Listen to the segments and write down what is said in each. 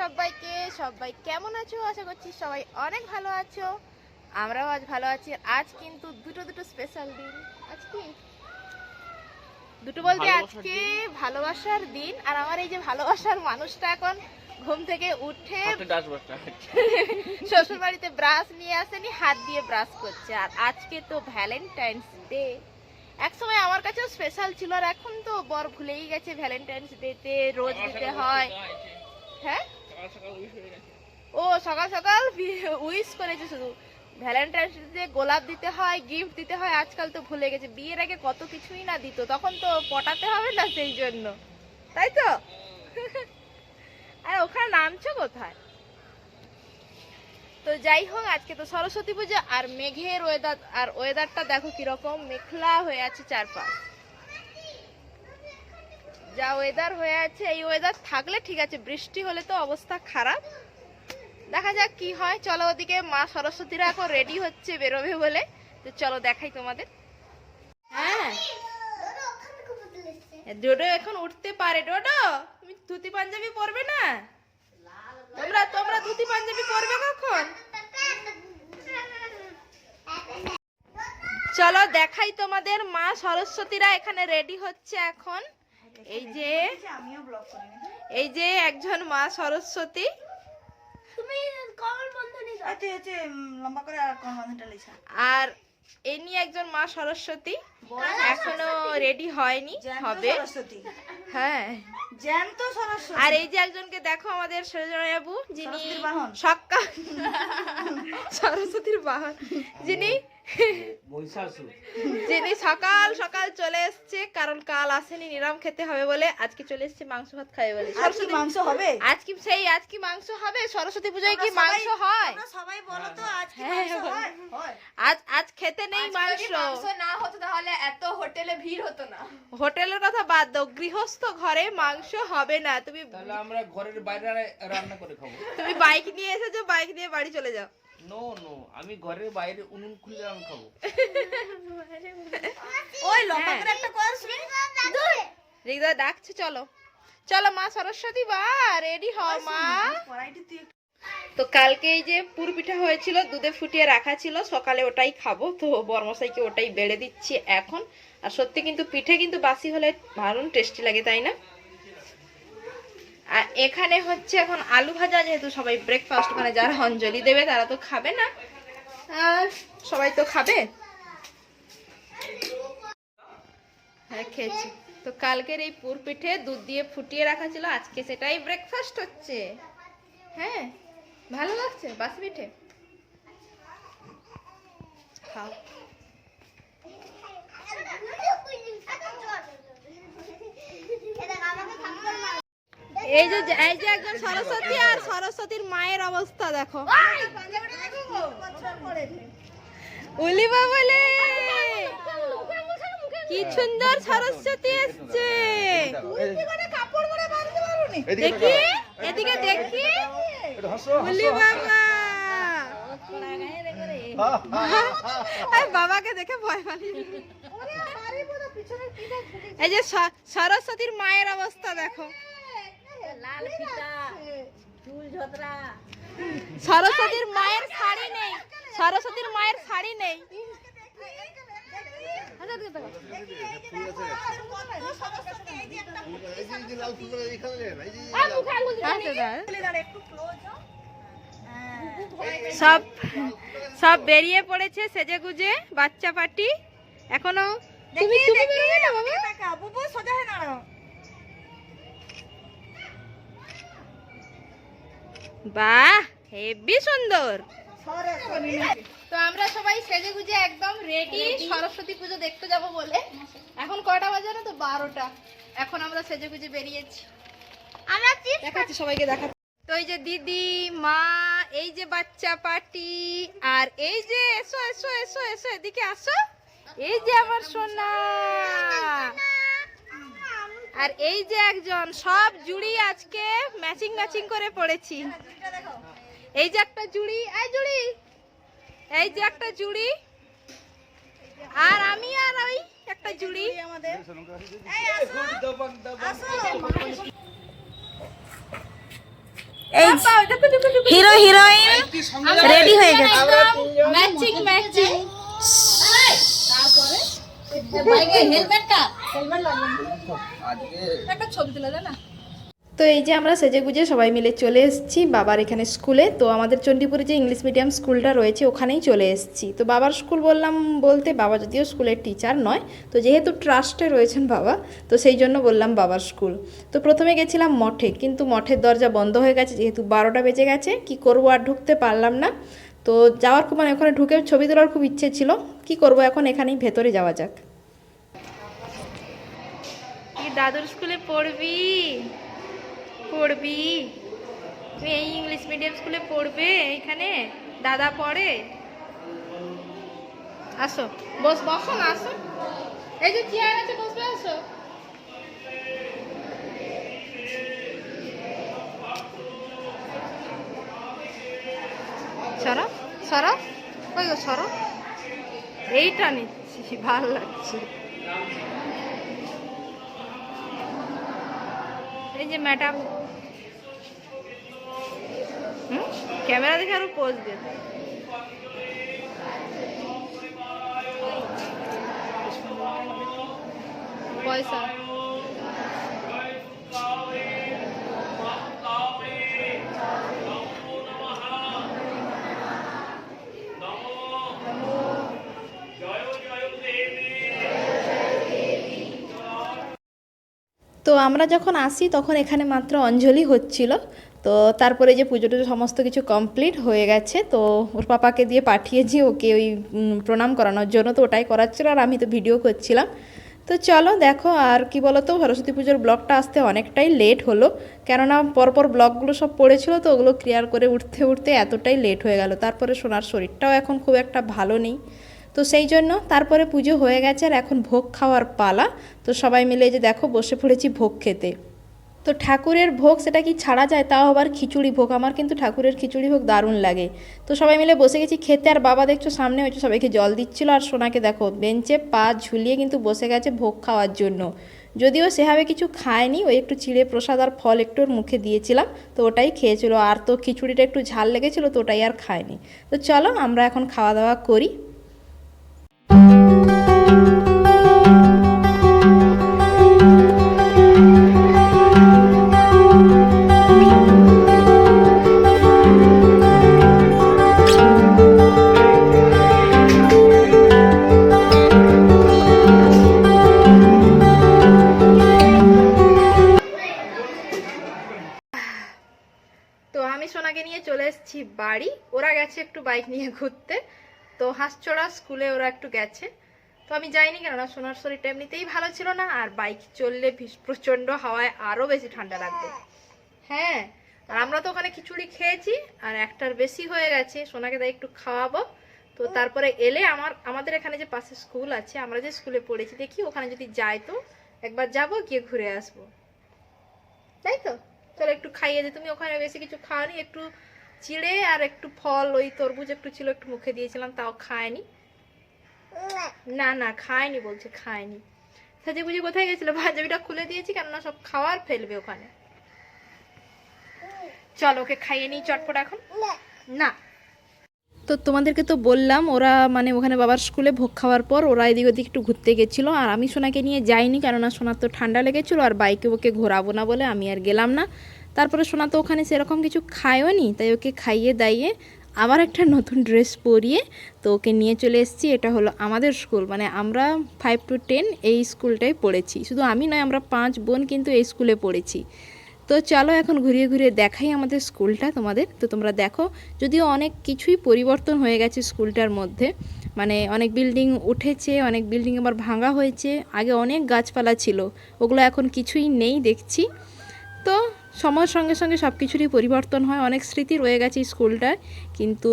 সবাইকে সবাই কেমন আছো? আশা করছি সবাই অনেক ভালো আছো। আমরাও আজ ভালো আছি। আজ কিন্তু দুটো দুটো স্পেশাল দিন। আজকে দুটো বলতে আজকে ভালোবাসার দিন। আর আমার এই যে ভালোবাসার মানুষটা এখন ঘুম থেকে উঠে শ্বশুর বাড়িতে ব্রাশ নিয়ে আসেনি হাত দিয়ে ব্রাশ করছে। আর আজকে তো ভ্যালেন্টাইন্স ডে এক সময় আমার কাছেও স্পেশাল ছিল আর এখন তো বর ভুলেই গেছে ভ্যালেন্টাইন্স ডে তে। রোজ দিতে হয়। হ্যাঁ? ও, সকাল সকাল উইশ করেছে শুধু। ভ্যালেন্টাইন্স ডে গোলাপ দিতে হয় গিফট দিতে হয়, আজকাল তো ভুলে গেছে। বিয়ের আগে কত কিছুই না দিত, তখন তো পটাতে হবে না সেই জন্য। তাই তো? আর, ওখানে নামছো কোথায়? তো যাই হোক, আজকে তো সরস্বতী পূজা আর মেঘের ওয়েদার আর ওয়েদারটা দেখো কীরকম মেঘলা হয়ে আছে চারপাশ। যা ওয়েদার হয়ে আছে এই ওয়েদার থাকলে ঠিক আছে বৃষ্টি হলে তো অবস্থা খারাপ। দেখা যাক কি হয়। চলো ওদিকে মা সরস্বতীরা এখন রেডি হচ্ছে বেরোবে বলে। তো চলো দেখাই তোমাদের। হ্যাঁ। ডোডো এখন উঠতে পারে। ডোডো তুমি ধুতি পাঞ্জাবি পরবে না? তোমরা তোমরা ধুতি পাঞ্জাবি পরবে কখন? চলো দেখাই তোমাদের মা সরস্বতীরা এখানে রেডি হচ্ছে এখন। এই যে এই যে একজন মা সরস্বতী। লম্বা করে আর আর এনি একজন মা সরস্বতী। এখনও রেডি হয়নি হবে। হ্যাঁ। আর এই যে একজনকে দেখো আমাদের সরজনা বাবু যিনি সক্কা সরস্বতীর বাহন। যিনি যিনি সকাল সকাল চলে এসছে কারণ কাল আসেনি নিরাম খেতে হবে বলে আজকে চলে এসছে মাংস ভাত খাবে বলে। সরস্বতী মাংস হবে? আজ কি সেই আজ কি মাংস হবে? সরস্বতী পুজোয় কি মাংস হয়? সবাই বলো তো আজ হ্যাঁ, মাংস আজ আজ খেতে নেই মাংস না হতো তাহলে এত হোটেলে ভিড় হতো না। হোটেলের কথা বাদ দাও গৃহস্থ ঘরে মাংস হবে না। তুমি তাহলে আমরা ঘরের বাইরে রান্না করে খাব। তুমি বাইক নিয়ে এসেছ বাইক নিয়ে বাড়ি চলে যাও। নো নো আমি ঘরের বাইরে উনুন খুলে আমি খাব। ওই লম্বা একটা কর শুনি। রিগদা ডাকছে, চলো। চলো মা সরস্বতী বা রেডি হও, মা। তো কালকে এই যে পুর পিঠা হয়েছিল, দুধে ফুটিয়ে রাখা ছিল, সকালে ওটাই খাব। তো বর্মশাইকে ওটাই বেড়ে দিচ্ছি এখন। আর সত্যি কিন্তু পিঠে কিন্তু বাসি হলে দারুণ টেস্টি লাগে, তাই না? আর এখানে হচ্ছে এখন আলু ভাজা, যেহেতু সবাই ব্রেকফাস্ট মানে যারা অঞ্জলি দেবে তারা তো খাবে না। সবাই তো খাবে। হ্যাঁ খেয়েছি। তো কালকের এই পুর পিঠে দুধ দিয়ে ফুটিয়ে রাখা ছিল, আজকে সেটাই ব্রেকফাস্ট হচ্ছে। হ্যাঁ ভালো লাগছে বাসি পিঠে? খাও। এই যে এই যে একজন সরস্বতী আর সরস্বতীর মায়ের অবস্থা, দেখো। উলি বলে কি সুন্দর সরস্বতী এসছে। দেখি, এদিকে দেখি। উলি বাবা! বাবাকে দেখে ভয় পালি। এই যে সরস্বতীর মায়ের অবস্থা, দেখো। সরস্বতীর মায়ের শাড়ি নেই। সরস্বতীর মায়ের শাড়ি নেই। সব সব বেরিয়ে পড়েছে সেজে গুজে বাচ্চা পার্টি। এখনও তুমি তুমি বেরোবে না বাবা? টাকা বুবু সোজা হয়ে দাঁড়াও। বাহ হেবি সুন্দর। তো আমরা সবাই সেজে গুজে একদম রেডি সরস্বতী পুজো দেখতে যাব বলে। এখন কয়টা বাজে না তো? বারোটা। এখন আমরা সেজে গুজে বেরিয়েছি। আমরা দেখাচ্ছি সবাইকে দেখাচ্ছি। তো এই যে দিদি মা এই যে বাচ্চা পার্টি আর এই যে এসো এসো এসো এসো এদিকে আসো। এই যে আমার সোনা। আর এই যে একজন সব জুড়ি আজকে ম্যাচিং ম্যাচিং করে পড়েছি। এই যে একটা জুড়ি এই জুড়ি এই যে একটা জুড়ি আর আমি আর ওই একটা জুড়ি। আমাদের এই হিরো হিরোইন রেডি হয়ে গেছে। ম্যাচিং ম্যাচিং তো এই যে আমরা সেজে গুজে সবাই মিলে চলে এসেছি বাবার এখানে স্কুলে। তো আমাদের চণ্ডীপুরে যে ইংলিশ মিডিয়াম স্কুলটা রয়েছে, ওখানেই চলে এসেছি। তো বাবার স্কুল বললাম বলতে বাবা যদিও স্কুলের টিচার নয়, তো যেহেতু ট্রাস্টে রয়েছেন বাবা, তো সেই জন্য বললাম বাবার স্কুল। তো প্রথমে গেছিলাম মঠে, কিন্তু মঠের দরজা বন্ধ হয়ে গেছে, যেহেতু বারোটা বেজে গেছে, কি করব আর ঢুকতে পারলাম না। তো যাওয়ার খুব মানে ওখানে ঢুকে ছবি তোলার খুব ইচ্ছে ছিল, কি করব এখন এখানেই ভেতরে যাওয়া যাক। দাদুর স্কুলে পড়বি? পড়বি? তুই এই ইংলিশ মিডিয়াম স্কুলে পড়বে এখানে? দাদা পড়ে? আসো। বস, বসো না, আসো। এই যে চেয়ার আছে, বসবে, আসো। সরো সরো। ওই গো এইটা নিচ্ছি, ভালো লাগছে। এই যে ম্যাডাম হুম ক্যামেরা দেখে আরও পোজ দে পয়সা আমরা যখন আসি, তখন এখানে মাত্র অঞ্জলি হচ্ছিল। তো তারপরে যে পুজো টুজো সমস্ত কিছু কমপ্লিট হয়ে গেছে, তো ওর পাপাকে দিয়ে পাঠিয়েছি ওকে ওই প্রণাম করানোর জন্য। তো ওটাই করাচ্ছিল আর আমি তো ভিডিও করছিলাম। তো চলো দেখো আর কি বলো তো সরস্বতী পুজোর ব্লগটা আসতে অনেকটাই লেট হলো। কেননা পরপর ব্লগগুলো সব পড়েছিল, তো ওগুলো ক্লিয়ার করে উঠতে উঠতে এতটাই লেট হয়ে গেল। তারপরে সোনার শরীরটাও এখন খুব একটা ভালো নেই। তো সেই জন্য তারপরে পুজো হয়ে গেছে আর এখন ভোগ খাওয়ার পালা। তো সবাই মিলে যে দেখো বসে পড়েছি ভোগ খেতে। তো ঠাকুরের ভোগ সেটা কি ছাড়া যায়? তাও আবার খিচুড়ি ভোগ। আমার কিন্তু ঠাকুরের খিচুড়ি ভোগ দারুণ লাগে। তো সবাই মিলে বসে গেছি খেতে আর বাবা দেখছ সামনে হয়েছে সবাইকে জল দিচ্ছিল আর সোনাকে দেখো বেঞ্চে পা ঝুলিয়ে কিন্তু বসে গেছে ভোগ খাওয়ার জন্য। যদিও সেভাবে কিছু খায়নি, ওই একটু চিড়ে প্রসাদ আর ফল একটু মুখে দিয়েছিলাম, তো ওটাই খেয়েছিল। আর তো খিচুড়িটা একটু ঝাল লেগেছিল, তো ওটাই আর খায়নি। তো চলো আমরা এখন খাওয়া দাওয়া করি। একটু বাইক নিয়ে ঘুরতে। তো হাঁসচড়া স্কুলে ওরা একটু গেছে। তো আমি যাইনি কেননা সোনার শরীরটা এমনিতেই ভালো ছিল না, আর বাইক চললে প্রচণ্ড হাওয়ায় আরও বেশি ঠান্ডা লাগবে। হ্যাঁ আর আমরা তো ওখানে খিচুড়ি খেয়েছি, আর একটার বেশি হয়ে গেছে। সোনাকে তাই একটু খাওয়াবো। তো তারপরে এলে আমার আমাদের এখানে যে পাশে স্কুল আছে, আমরা যে স্কুলে পড়েছি, দেখি ওখানে যদি যাই তো একবার যাব, গিয়ে ঘুরে আসব। তাই তো? চলো একটু খাইয়ে দে। তুমি ওখানে বেশি কিছু খাওয়ানি একটু চিড়ে আর একটু ফল, ওই তরমুজ একটু ছিল, একটু মুখে দিয়েছিলাম, তাও খায়নি। না না, খায়নি বলছে, খায়নি। সাজে বুঝে কোথায় গেছিল? পাঞ্জাবিটা খুলে দিয়েছি, কেননা সব খাওয়ার ফেলবে ওখানে। চলো, ওকে খাইয়ে নিই চটপট এখন। না। তো তোমাদেরকে তো বললাম, ওরা মানে ওখানে বাবার স্কুলে ভোগ খাওয়ার পর ওরা এদিক ওদিক একটু ঘুরতে গেছিল, আর আমি সোনাকে নিয়ে যাইনি, কেননা সোনার তো ঠান্ডা লেগেছিলো, আর বাইকে ওকে ঘোরাবো না বলে আমি আর গেলাম না। তারপরে সোনা তো ওখানে সেরকম কিছু খায়ও নি তাই ওকে খাইয়ে দাইয়ে আবার একটা নতুন ড্রেস পরিয়ে তো ওকে নিয়ে চলে এসেছি। এটা হলো আমাদের স্কুল মানে আমরা ফাইভ টু টেন এই স্কুলটাই পড়েছি। শুধু আমি নয়, আমরা পাঁচ বোন কিন্তু এই স্কুলে পড়েছি। তো চলো এখন ঘুরিয়ে ঘুরিয়ে দেখাই আমাদের স্কুলটা তোমাদের। তো তোমরা দেখো, যদিও অনেক কিছুই পরিবর্তন হয়ে গেছে স্কুলটার মধ্যে মানে অনেক বিল্ডিং উঠেছে, অনেক বিল্ডিং আবার ভাঙা হয়েছে, আগে অনেক গাছপালা ছিল, ওগুলো এখন কিছুই নেই দেখছি। তো সময়ের সঙ্গে সঙ্গে সব কিছুরই পরিবর্তন হয়। অনেক স্মৃতি রয়ে গেছে স্কুলটায় কিন্তু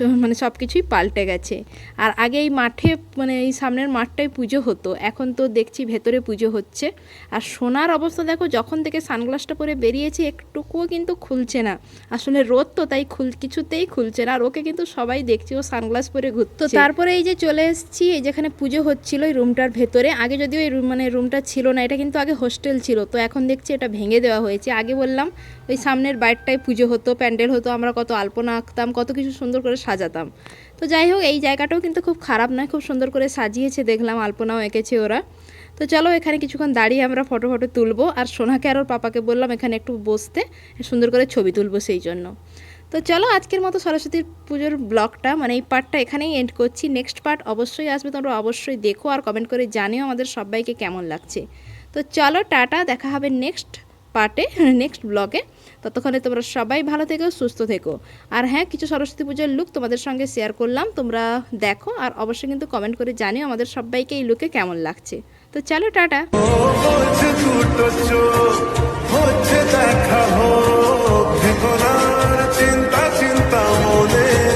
মানে সব কিছুই পাল্টে গেছে। আর আগে এই মাঠে মানে এই সামনের মাঠটাই পুজো হতো, এখন তো দেখছি ভেতরে পুজো হচ্ছে। আর সোনার অবস্থা দেখো, যখন থেকে সানগ্লাসটা পরে বেরিয়েছে, একটুকুও কিন্তু খুলছে না। আসলে রোদ তো, তাই খুল, কিছুতেই খুলছে না। আর ওকে কিন্তু সবাই দেখছি, ও সানগ্লাস পরে ঘুরতো তারপরে এই যে চলে এসেছি, এই যেখানে পুজো হচ্ছিল, এই রুমটার ভেতরে, আগে যদিও এই room- মানে রুমটা ছিল না, এটা কিন্তু আগে হোস্টেল ছিল। তো এখন দেখছি এটা ভেঙে দেওয়া হয়েছে। আগে বললাম, ওই সামনের বাইরটায় পুজো হতো, প্যান্ডেল হতো, আমরা কত আলপনা আঁকতাম, কত কিছু সুন্দর করে সাজাতাম। তো যাই হোক, এই জায়গাটাও কিন্তু খুব খারাপ নয়, খুব সুন্দর করে সাজিয়েছে, দেখলাম, আলপনাও এঁকেছে ওরা। তো চলো, এখানে কিছুক্ষণ দাঁড়িয়ে আমরা ফটো ফটো তুলবো, আর সোনাকে আর ওর পাপাকে বললাম, এখানে একটু বসতে, সুন্দর করে ছবি তুলবো সেই জন্য। তো চলো, আজকের মতো সরস্বতী পুজোর ব্লগটা মানে এই পার্টটা এখানেই এন্ড করছি। নেক্সট পার্ট অবশ্যই আসবে, তোমরা অবশ্যই দেখো আর কমেন্ট করে জানিও আমাদের সবাইকে কেমন লাগছে। তো চলো, টাটা, দেখা হবে নেক্সট পার্টে নেক্সট ব্লগে ততক্ষণে তোমরা সবাই ভালো থেকো সুস্থ থেকো আর হ্যাঁ কিছু সরস্বতী পুজোর লুক তোমাদের সঙ্গে শেয়ার করলাম তোমরা দেখো আর অবশ্যই কিন্তু কমেন্ট করে জানিও আমাদের সবাইকে এই লুকে কেমন লাগছে তো চলো টাটা দেখা চিন্তা চিন্তা মনে